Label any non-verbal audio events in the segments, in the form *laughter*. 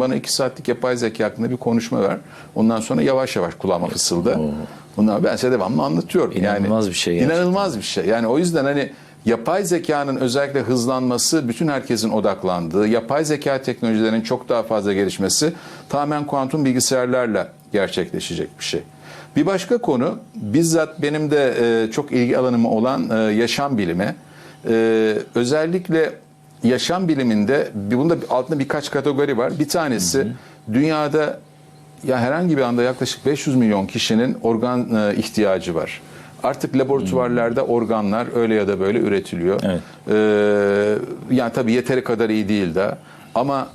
Bana iki saatlik yapay zeka hakkında bir konuşma ver. Ondan sonra yavaş yavaş kulağıma fısılda. Bunlar ben size devamlı anlatıyorum. İnanılmaz yani, bir şey gerçekten. İnanılmaz bir şey. Yani o yüzden hani yapay zekanın özellikle hızlanması, bütün herkesin odaklandığı, yapay zeka teknolojilerinin çok daha fazla gelişmesi tamamen kuantum bilgisayarlarla gerçekleşecek bir şey. Bir başka konu bizzat benim de e, çok ilgi alanım olan e, yaşam bilimi. E, özellikle yaşam biliminde bunda altında birkaç kategori var. Bir tanesi dünyada ya herhangi bir anda yaklaşık 500 milyon kişinin organ e, ihtiyacı var. Artık laboratuvarlarda organlar öyle ya da böyle üretiliyor. Evet. Ee, yani tabii yeteri kadar iyi değil de ama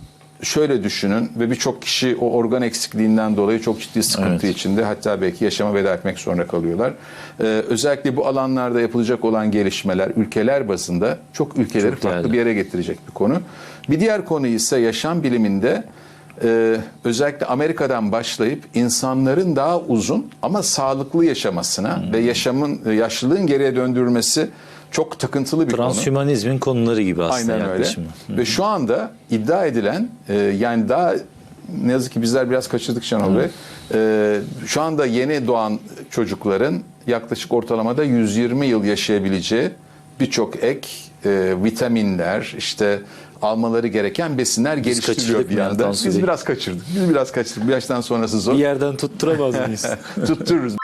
şöyle düşünün ve birçok kişi o organ eksikliğinden dolayı çok ciddi sıkıntı Evet. içinde hatta belki yaşama veda etmek zorunda kalıyorlar. Ee, özellikle bu alanlarda yapılacak olan gelişmeler ülkeler bazında çok ülkeleri Çok farklı değerli. bir yere getirecek bir konu. Bir diğer konu ise yaşam biliminde e, özellikle Amerika'dan başlayıp insanların daha uzun ama sağlıklı yaşamasına ve yaşamın e, yaşlılığın geriye döndürülmesi çok takıntılı bir konu. Transhümanizmin konuları gibi aslında Aynen öyle. yaklaşımı. Ve şu anda iddia edilen e, yani daha ne yazık ki bizler biraz kaçırdık Şenol Bey. E, şu anda yeni doğan çocukların yaklaşık ortalamada 120 yıl yaşayabileceği birçok ek e, vitaminler işte almaları gereken besinler geliştiriliyor kaçırdık bir mı ya anda. Tansu Biz biraz kaçırdık. Biz biraz kaçırdık. Bir yaştan sonrası zor. Bir yerden tutturamaz mıyız? *laughs* Tuttururuz.